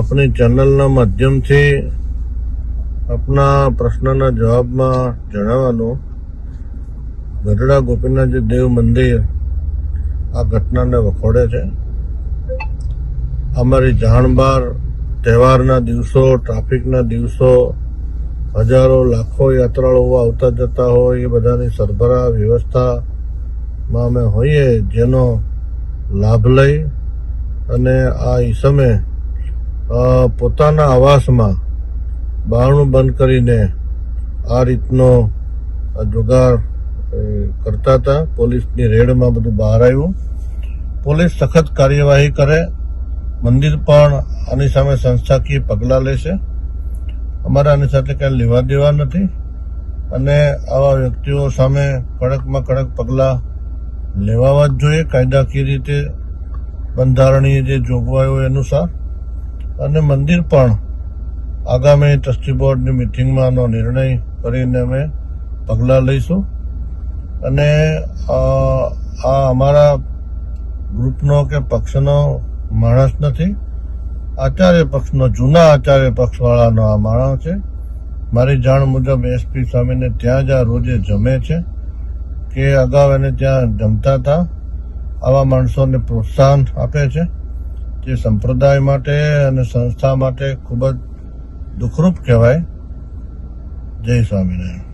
આપણી ચેનલના માધ્યમથી આપના પ્રશ્નના જવાબમાં જણાવવાનું. ગઢડા ગોપીનાથ દેવ મંદિર આ ઘટનાને વખોડે છે. અમારી જાણ બાર તહેવારના દિવસો, ટ્રાફિકના દિવસો, હજારો લાખો યાત્રાળુઓ આવતા જતા હોય, એ બધાની સરભરા વ્યવસ્થામાં અમે હોઈએ, જેનો લાભ લઈ અને આ ઈસમે પોતાના આવાસમાં બારણું બંધ કરીને આ રીતનો જુગાર કરતા હતા. પોલીસની રેડમાં બધું બહાર આવ્યું. પોલીસ સખત કાર્યવાહી કરે. મંદિર પણ આની સામે સંસ્થાકીય પગલાં લેશે. અમારે આની સાથે કાંઈ લેવા દેવા નથી. અને આવા વ્યક્તિઓ સામે કડકમાં કડક પગલાં લેવાવા જ જોઈએ. કાયદાકીય રીતે બંધારણીય જે જોગવાઈઓ અનુસાર. અને મંદિર પણ આગામી ટ્રસ્ટી બોર્ડની મિટિંગમાંનો નિર્ણય કરીને અમે પગલાં લઈશું. અને આ અમારા ગ્રુપનો કે પક્ષનો માણસ નથી. આચાર્ય પક્ષનો, જૂના આચાર્ય પક્ષવાળાનો આ માણસ છે. મારી જાણ મુજબ એસપી સ્વામીને ત્યાં જ આ રોજે જમે છે કે અગાઉ એને ત્યાં જમતા હતા. આવા માણસોને પ્રોત્સાહન આપે છે. જે સંપ્રદાય માટે અને સંસ્થા માટે ખૂબ જ દુઃખરૂપ કહેવાય. જય સ્વામિનારાયણ.